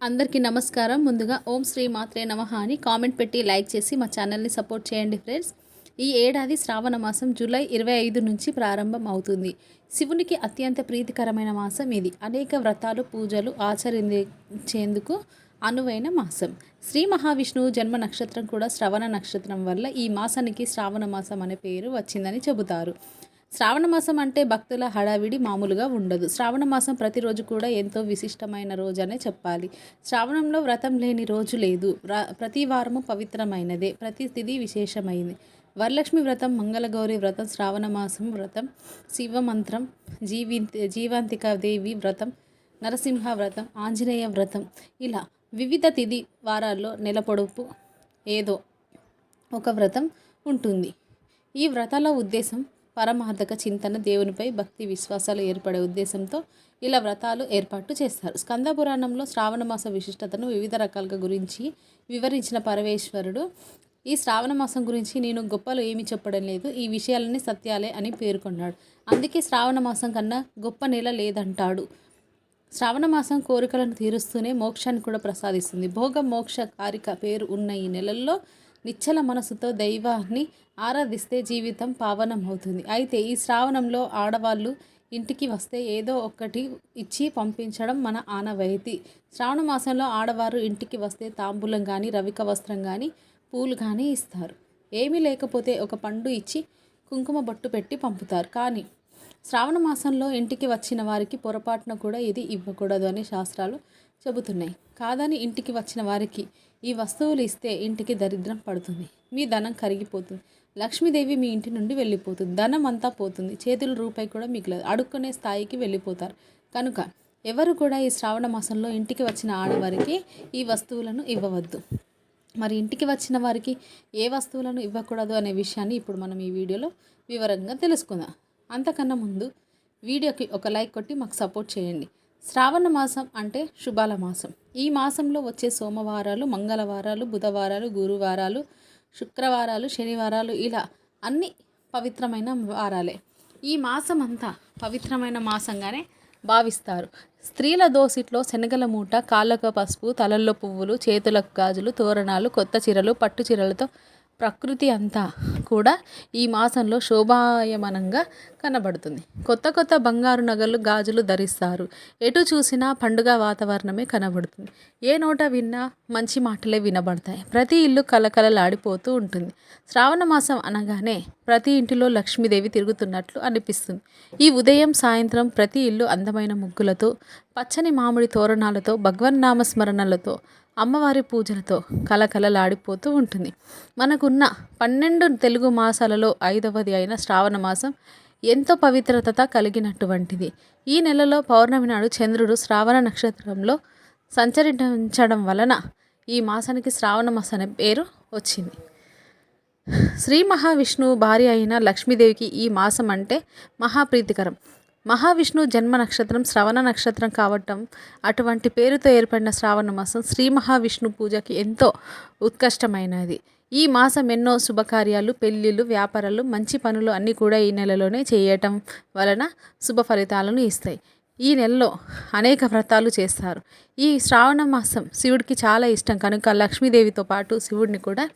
అందరికీ నమస్కారం. ముందుగా ఓం శ్రీ మాత్రే నమః అని కామెంట్ పెట్టి లైక్ చేసి మా ఛానల్ని సపోర్ట్ చేయండి ఫ్రెండ్స్. ఈ ఏడాది శ్రావణ మాసం జూలై ఇరవై ఐదు నుంచి ప్రారంభం అవుతుంది. శివునికి అత్యంత ప్రీతికరమైన మాసం ఇది. అనేక వ్రతాలు పూజలు ఆచరించేందుకు అనువైన మాసం. శ్రీ మహావిష్ణువు జన్మ నక్షత్రం కూడా శ్రవణ నక్షత్రం వల్ల ఈ మాసానికి శ్రావణ మాసం అనే పేరు వచ్చిందని చెబుతారు. శ్రావణ మాసం అంటే భక్తుల హడావిడి మామూలుగా ఉండదు. శ్రావణ మాసం ప్రతిరోజు కూడా ఎంతో విశిష్టమైన రోజు అనే చెప్పాలి. శ్రావణంలో వ్రతం లేని రోజు లేదు. ప్రతి వారము పవిత్రమైనదే. ప్రతి తిథి విశేషమైంది. వరలక్ష్మి వ్రతం మంగళగౌరి వ్రతం శ్రావణ మాసం వ్రతం శివమంత్రం జీవి జీవాంతిక దేవి వ్రతం నరసింహ వ్రతం ఆంజనేయ వ్రతం. ఇలా వివిధ తిథి వారాల్లో నెల పొడుపు ఏదో ఒక వ్రతం ఉంటుంది. ఈ వ్రతాల ఉద్దేశం పరమార్థక చింతన దేవునిపై భక్తి విశ్వాసాలు ఏర్పడే ఉద్దేశంతో ఇలా వ్రతాలు ఏర్పాటు చేస్తారు. స్కంద పురాణంలో శ్రావణమాస విశిష్టతను వివిధ రకాలుగా గురించి వివరించిన పరమేశ్వరుడు ఈ శ్రావణ మాసం గురించి నేను గొప్పలు ఏమీ చెప్పడం లేదు ఈ విషయాలన్నీ సత్యాలే అని పేర్కొన్నాడు. అందుకే శ్రావణ మాసం కన్నా గొప్ప నెల లేదంటాడు. శ్రావణ మాసం కోరికలను తీరుస్తూనే మోక్షాన్ని కూడా ప్రసాదిస్తుంది. భోగ మోక్ష కారిక పేరు ఉన్న ఈ నెలల్లో నిశ్చల మనసుతో దైవాన్ని ఆరాధిస్తే జీవితం పావనం అవుతుంది అయితే ఈ శ్రావణంలో ఆడవాళ్ళు ఇంటికి వస్తే ఏదో ఒక్కటి ఇచ్చి పంపించడం మన ఆనవాయితీ. శ్రావణ మాసంలో ఆడవారు ఇంటికి వస్తే తాంబూలం కానీ రవిక వస్త్రం కానీ పూలు కానీ ఇస్తారు. ఏమీ లేకపోతే ఒక పండు ఇచ్చి కుంకుమ బొట్టు పెట్టి పంపుతారు. కానీ శ్రావణ మాసంలో ఇంటికి వచ్చిన వారికి పొరపాటున కూడా ఇది ఇవ్వకూడదు అని శాస్త్రాలు చెబుతున్నాయి. కాదని ఇంటికి వచ్చిన వారికి ఈ వస్తువులు ఇస్తే ఇంటికి దరిద్రం పడుతుంది. మీ ధనం కరిగిపోతుంది. లక్ష్మీదేవి మీ ఇంటి నుండి వెళ్ళిపోతుంది. ధనం అంతా పోతుంది. చేతుల రూపాయి కూడా మిగలదు. అడుక్కునే స్థాయికి వెళ్ళిపోతారు. కనుక ఎవరు కూడా ఈ శ్రావణ మాసంలో ఇంటికి వచ్చిన ఆడవారికి ఈ వస్తువులను ఇవ్వవద్దు. మరి ఇంటికి వచ్చిన వారికి ఏ వస్తువులను ఇవ్వకూడదు అనే విషయాన్ని ఇప్పుడు మనం ఈ వీడియోలో వివరంగా తెలుసుకుందాం. అంతకన్నా ముందు వీడియోకి ఒక లైక్ కొట్టి మాకు సపోర్ట్ చేయండి. శ్రావణ మాసం అంటే శుభాల మాసం. ఈ మాసంలో వచ్చే సోమవారాలు మంగళవారాలు బుధవారాలు గురువారాలు శుక్రవారాలు శనివారాలు ఇలా అన్ని పవిత్రమైన వారాలే. ఈ మాసం అంతా పవిత్రమైన మాసంగానే భావిస్తారు. స్త్రీల దోసిట్లో శనగల మూట కాళ్ళకు పసుపు తలల్లో పువ్వులు చేతులకు గాజులు తోరణాలు కొత్త చీరలు పట్టు చీరలతో ప్రకృతి అంతా కూడా ఈ మాసంలో శోభాయమనంగా కనబడుతుంది. కొత్త కొత్త బంగారు నగలు గాజులు ధరిస్తారు. ఎటు చూసినా పండుగ వాతావరణమే కనబడుతుంది. ఏ నోట విన్నా మంచి మాటలే వినబడతాయి. ప్రతి ఇల్లు కలకలలాడిపోతూ ఉంటుంది. శ్రావణ మాసం అనగానే ప్రతి ఇంటిలో లక్ష్మీదేవి తిరుగుతున్నట్లు అనిపిస్తుంది. ఈ ఉదయం సాయంత్రం ప్రతి ఇల్లు అందమైన ముగ్గులతో పచ్చని మామిడి తోరణాలతో భగవన్నామ స్మరణలతో అమ్మవారి పూజలతో కలకలలాడిపోతూ ఉంటుంది. మనకున్న పన్నెండు తెలుగు మాసాలలో ఐదవది అయిన శ్రావణ మాసం ఎంతో పవిత్రత కలిగినటువంటిది. ఈ నెలలో పౌర్ణమి నాడు చంద్రుడు శ్రావణ నక్షత్రంలో సంచరించడం వలన ఈ మాసానికి శ్రావణ మాసం అనే పేరు వచ్చింది. శ్రీ మహావిష్ణువు భార్య అయిన లక్ష్మీదేవికి ఈ మాసం అంటే మహాప్రీతికరం. మహావిష్ణు జన్మ నక్షత్రం శ్రవణ నక్షత్రం కావటం అటువంటి పేరుతో ఏర్పడిన శ్రావణ మాసం శ్రీ మహావిష్ణు పూజకి ఎంతో ఉత్కష్టమైనది. ఈ మాసం ఎన్నో శుభకార్యాలు పెళ్ళిళ్ళు వ్యాపారాలు మంచి పనులు అన్నీ కూడా ఈ నెలలోనే చేయటం వలన శుభ ఫలితాలను ఇస్తాయి. ఈ నెలలో అనేక వ్రతాలు చేస్తారు. ఈ శ్రావణ మాసం శివుడికి చాలా ఇష్టం. కనుక లక్ష్మీదేవితో పాటు శివుడిని కూడా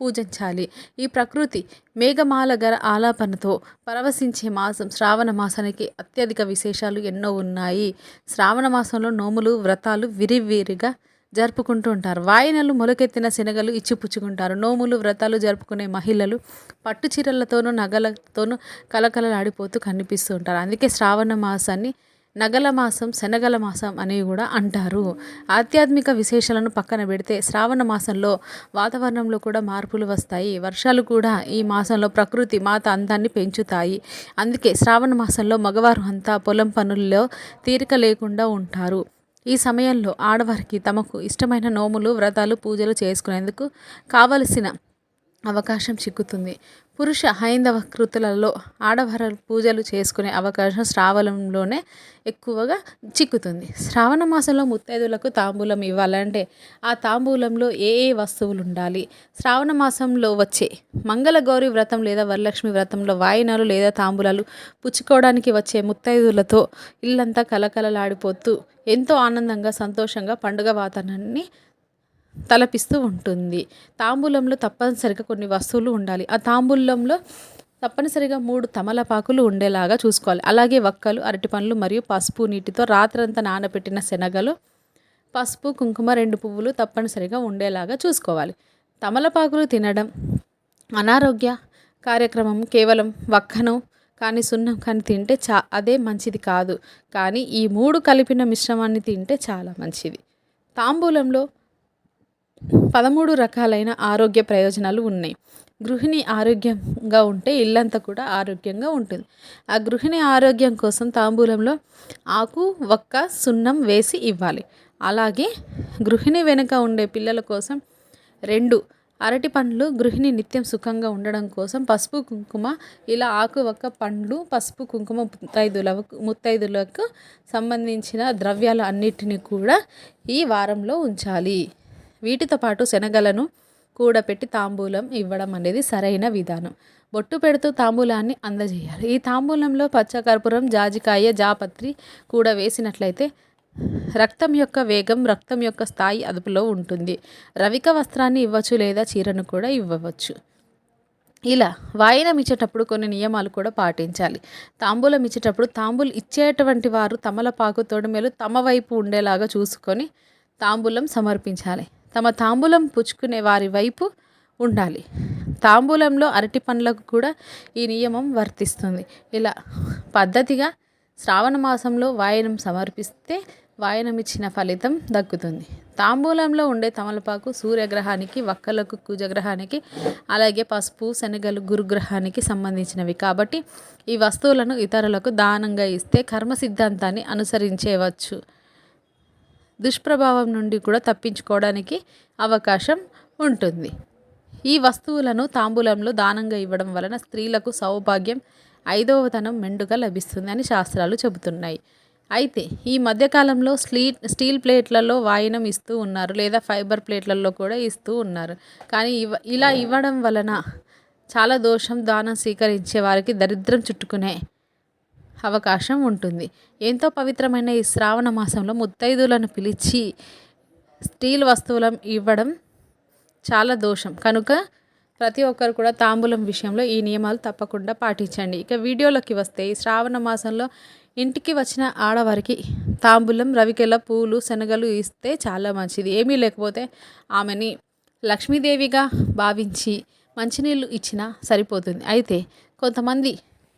పూజించాలి. ఈ ప్రకృతి మేఘమాల గర ఆలాపనతో పరవశించే మాసం శ్రావణ మాసానికి అత్యధిక విశేషాలు ఎన్నో ఉన్నాయి. శ్రావణ మాసంలో నోములు వ్రతాలు విరివిరిగా జరుపుకుంటూ ఉంటారు. వాయినలు మొలకెత్తిన శనగలు ఇచ్చిపుచ్చుకుంటారు. నోములు వ్రతాలు జరుపుకునే మహిళలు పట్టు చీరలతోనూ నగలతోనూ కలకలలాడిపోతూ కనిపిస్తూ ఉంటారు. అందుకే శ్రావణ మాసాన్ని నగల మాసం శనగల మాసం అని కూడా అంటారు. ఆధ్యాత్మిక విశేషాలను పక్కన పెడితే శ్రావణ మాసంలో వాతావరణంలో కూడా మార్పులు వస్తాయి. వర్షాలు కూడా ఈ మాసంలో ప్రకృతి మాత అందాన్ని పెంచుతాయి. అందుకే శ్రావణ మాసంలో మగవారు అంతా పొలం పనుల్లో తీరిక లేకుండా ఉంటారు. ఈ సమయంలో ఆడవారికి తమకు ఇష్టమైన నోములు వ్రతాలు పూజలు చేసుకునేందుకు కావలసిన అవకాశం చిక్కుతుంది. పురుష హైందవ కృతులలో ఆడవారు పూజలు చేసుకునే అవకాశం శ్రావణంలోనే ఎక్కువగా చిక్కుతుంది. శ్రావణ మాసంలో ముత్తైదులకు తాంబూలం ఇవ్వాలంటే ఆ తాంబూలంలో ఏ ఏ వస్తువులు ఉండాలి? శ్రావణ మాసంలో వచ్చే మంగళగౌరి వ్రతం లేదా వరలక్ష్మి వ్రతంలో వాయినాలు లేదా తాంబూలాలు పుచ్చుకోవడానికి వచ్చే ముత్తైదులతో ఇల్లంతా కలకలలాడిపోతూ ఎంతో ఆనందంగా సంతోషంగా పండుగ వాతావరణాన్ని తలపిస్తూ ఉంటుంది. తాంబూలంలో తప్పనిసరిగా కొన్ని వస్తువులు ఉండాలి. ఆ తాంబూలంలో తప్పనిసరిగా మూడు తమలపాకులు ఉండేలాగా చూసుకోవాలి. అలాగే వక్కలు అరటిపండ్లు మరియు పసుపు నీటితో రాత్రంతా నానబెట్టిన శనగలు పసుపు కుంకుమ రెండు పువ్వులు తప్పనిసరిగా ఉండేలాగా చూసుకోవాలి. తమలపాకులు తినడం అనారోగ్య కార్యక్రమం. కేవలం వక్కను కానీ సున్నం కానీ తింటే చా అదే మంచిది కాదు. కానీ ఈ మూడు కలిపిన మిశ్రమాన్ని తింటే చాలా మంచిది. తాంబూలంలో పదమూడు రకాలైన ఆరోగ్య ప్రయోజనాలు ఉన్నాయి. గృహిణి ఆరోగ్యంగా ఉంటే ఇల్లంతా కూడా ఆరోగ్యంగా ఉంటుంది. ఆ గృహిణి ఆరోగ్యం కోసం తాంబూలంలో ఆకు వక్క సున్నం వేసి ఇవ్వాలి. అలాగే గృహిణి వెనుక ఉండే పిల్లల కోసం రెండు అరటి పండ్లు గృహిణి నిత్యం సుఖంగా ఉండడం కోసం పసుపు కుంకుమ ఇలా ఆకు ఒక్క పండ్లు పసుపు కుంకుమ ముత్తైదులకు ముత్తైదులకు సంబంధించిన ద్రవ్యాలు అన్నిటిని కూడా ఈ వారంలో ఉంచాలి. వీటితో పాటు శనగలను కూడపెట్టి తాంబూలం ఇవ్వడం అనేది సరైన విధానం. బొట్టు పెడుతూ తాంబూలాన్ని అందజేయాలి. ఈ తాంబూలంలో పచ్చకర్పూరం జాజికాయ జాపత్రి కూడా వేసినట్లయితే రక్తం యొక్క వేగం రక్తం యొక్క స్థాయి అదుపులో ఉంటుంది. రవిక వస్త్రాన్ని ఇవ్వచ్చు లేదా చీరను కూడా ఇవ్వవచ్చు. ఇలా వాయినం ఇచ్చేటప్పుడు కొన్ని నియమాలు కూడా పాటించాలి. తాంబూలం ఇచ్చేటప్పుడు తాంబూలు ఇచ్చేటువంటి వారు తమలపాకు తొడిమెలు తమ వైపు ఉండేలాగా చూసుకొని తాంబూలం సమర్పించాలి. తమ తాంబూలం పుచ్చుకునే వారి వైపు ఉండాలి. తాంబూలంలో అరటి పండ్లకు కూడా ఈ నియమం వర్తిస్తుంది. ఇలా పద్ధతిగా శ్రావణ మాసంలో వాయనం సమర్పిస్తే వాయనం ఇచ్చిన ఫలితం దక్కుతుంది. తాంబూలంలో ఉండే తమలపాకు సూర్యగ్రహానికి వక్కలకు కుజగ్రహానికి అలాగే పసుపు శనగలు గురుగ్రహానికి సంబంధించినవి. కాబట్టి ఈ వస్తువులను ఇతరులకు దానంగా ఇస్తే కర్మ సిద్ధాంతాన్ని అనుసరించేవచ్చు దుష్ప్రభావం నుండి కూడా తప్పించుకోవడానికి అవకాశం ఉంటుంది. ఈ వస్తువులను తాంబూలంలో దానంగా ఇవ్వడం వలన స్త్రీలకు సౌభాగ్యం ఐదవతనం మెండుగా లభిస్తుంది అని శాస్త్రాలు చెబుతున్నాయి. అయితే ఈ మధ్యకాలంలో స్లీ స్టీల్ ప్లేట్లలో వాయినం ఇస్తూ ఉన్నారు లేదా ఫైబర్ ప్లేట్లలో కూడా ఇస్తూ ఉన్నారు. కానీ ఇవ ఇలా ఇవ్వడం వలన చాలా దోషం దానం స్వీకరించే వారికి దరిద్రం చుట్టుకునే అవకాశం ఉంటుంది. ఎంతో పవిత్రమైన ఈ శ్రావణ మాసంలో ముత్తైదులను పిలిచి స్టీల్ వస్తువులను ఇవ్వడం చాలా దోషం. కనుక ప్రతి ఒక్కరు కూడా తాంబూలం విషయంలో ఈ నియమాలు తప్పకుండా పాటించండి. ఇక వీడియోలోకి వస్తే ఈ శ్రావణ మాసంలో ఇంటికి వచ్చిన ఆడవారికి తాంబూలం రవికెల పూలు శనగలు ఇస్తే చాలా మంచిది. ఏమీ లేకపోతే ఆమెని లక్ష్మీదేవిగా భావించి మంచినీళ్ళు ఇచ్చినా సరిపోతుంది. అయితే కొంతమంది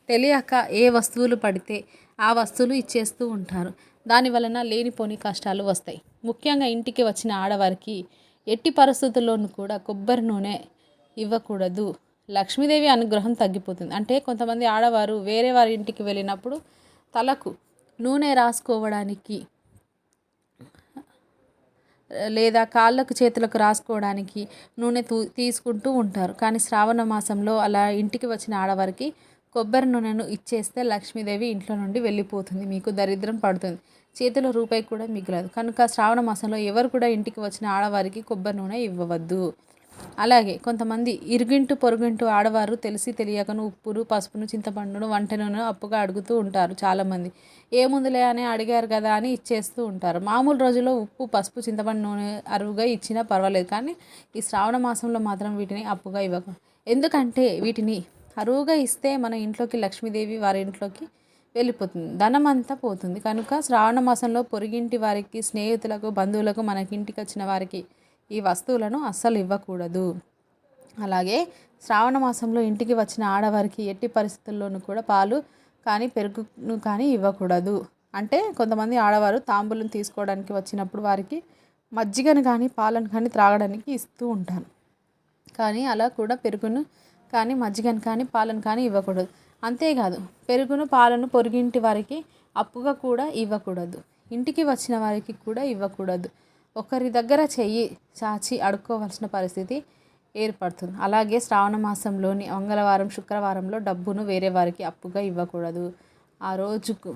తెలియక ఏ వస్తువులు పడితే ఆ వస్తువులు ఇచ్చేస్తూ ఉంటారు. దాని వలన లేనిపోని కష్టాలు వస్తాయి. ముఖ్యంగా ఇంటికి వచ్చిన ఆడవారికి ఎట్టి పరిస్థితుల్లోనూ కూడా కొబ్బరి నూనె ఇవ్వకూడదు. లక్ష్మీదేవి అనుగ్రహం తగ్గిపోతుంది. అంటే కొంతమంది ఆడవారు వేరే వారి ఇంటికి వెళ్ళినప్పుడు తలకు నూనె రాసుకోవడానికి లేదా కాళ్ళకు చేతులకు రాసుకోవడానికి నూనె తీసుకుంటూ ఉంటారు. కానీ శ్రావణ మాసంలో అలా ఇంటికి వచ్చిన ఆడవారికి కొబ్బరి నూనెను ఇచ్చేస్తే లక్ష్మీదేవి ఇంట్లో నుండి వెళ్ళిపోతుంది. మీకు దరిద్రం పడుతుంది. చేతిలో రూపాయి కూడా మిగలదు కనుక శ్రావణ మాసంలో ఎవరు కూడా ఇంటికి వచ్చిన ఆడవారికి కొబ్బరి నూనె ఇవ్వవద్దు. అలాగే కొంతమంది ఇరుగింటు పొరుగింటు ఆడవారు తెలిసి తెలియకను ఉప్పును పసుపును చింతపండును వంట నూనె అప్పుగా అడుగుతూ ఉంటారు చాలామంది. ఏముందిలే అని అడిగారు కదా అని ఇచ్చేస్తూ ఉంటారు. మామూలు రోజుల్లో ఉప్పు పసుపు చింతపండు నూనె అరువుగా ఇచ్చినా పర్వాలేదు. కానీ ఈ శ్రావణ మాసంలో మాత్రం వీటిని అప్పుగా ఇవ్వక ఎందుకంటే వీటిని అరువుగా ఇస్తే మన ఇంట్లోకి లక్ష్మీదేవి వారి ఇంట్లోకి వెళ్ళిపోతుంది. ధనం అంతా పోతుంది. కనుక శ్రావణ మాసంలో పొరిగింటి వారికి స్నేహితులకు బంధువులకు మనకి ఇంటికి వచ్చిన వారికి ఈ వస్తువులను అస్సలు ఇవ్వకూడదు. అలాగే శ్రావణ మాసంలో ఇంటికి వచ్చిన ఆడవారికి ఎట్టి పరిస్థితుల్లోనూ కూడా పాలు కానీ పెరుగును కానీ ఇవ్వకూడదు. అంటే కొంతమంది ఆడవారు తాంబూలం తీసుకోవడానికి వచ్చినప్పుడు వారికి మజ్జిగను కానీ పాలను కానీ త్రాగడానికి ఇస్తూ ఉంటాను కానీ అలా కూడా పెరుగును కానీ మజ్జిగను కానీ పాలను కానీ ఇవ్వకూడదు. అంతేకాదు పెరుగును పాలను పొరుగింటి వారికి అప్పుగా కూడా ఇవ్వకూడదు. ఇంటికి వచ్చిన వారికి కూడా ఇవ్వకూడదు. ఒకరి దగ్గర చెయ్యి చాచి అడుక్కోవాల్సిన పరిస్థితి ఏర్పడుతుంది. అలాగే శ్రావణ మాసంలోని మంగళవారం శుక్రవారంలో డబ్బును వేరే వారికి అప్పుగా ఇవ్వకూడదు. ఆ రోజుకు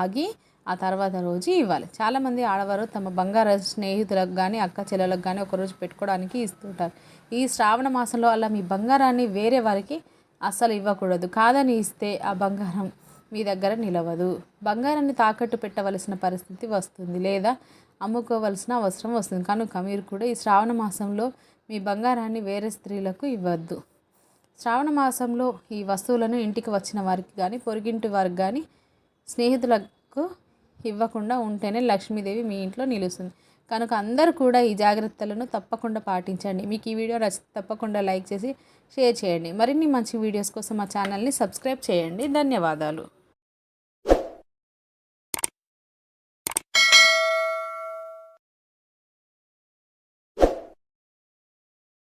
ఆగి ఆ తర్వాత రోజు ఇవ్వాలి. చాలామంది ఆడవారు తమ బంగారు స్నేహితులకు కానీ అక్క చెల్లెలకు కానీ ఒకరోజు పెట్టుకోవడానికి ఇస్తుంటారు ఈ శ్రావణ మాసంలో అలా మీ బంగారాన్ని వేరే వారికి అస్సలు ఇవ్వకూడదు. కాదని ఇస్తే ఆ బంగారం మీ దగ్గర నిలవదు. బంగారాన్ని తాకట్టు పెట్టవలసిన పరిస్థితి వస్తుంది లేదా అమ్ముకోవలసిన అవసరం వస్తుంది. కనుక మీరు కూడా ఈ శ్రావణ మాసంలో మీ బంగారాన్ని వేరే స్త్రీలకు ఇవ్వద్దు. శ్రావణ మాసంలో ఈ వస్తువులను ఇంటికి వచ్చిన వారికి కానీ పొరిగింటి వారికి కానీ స్నేహితులకు ఇవ్వకుండా ఉంటేనే లక్ష్మీదేవి మీ ఇంట్లో నిలుస్తుంది. కనుక అందరూ కూడా ఈ జాగ్రత్తలను తప్పకుండా పాటించండి. మీకు ఈ వీడియో నచ్చి తప్పకుండా లైక్ చేసి షేర్ చేయండి. మరిన్ని మంచి వీడియోస్ కోసం మా ఛానల్ని సబ్స్క్రైబ్ చేయండి. ధన్యవాదాలు.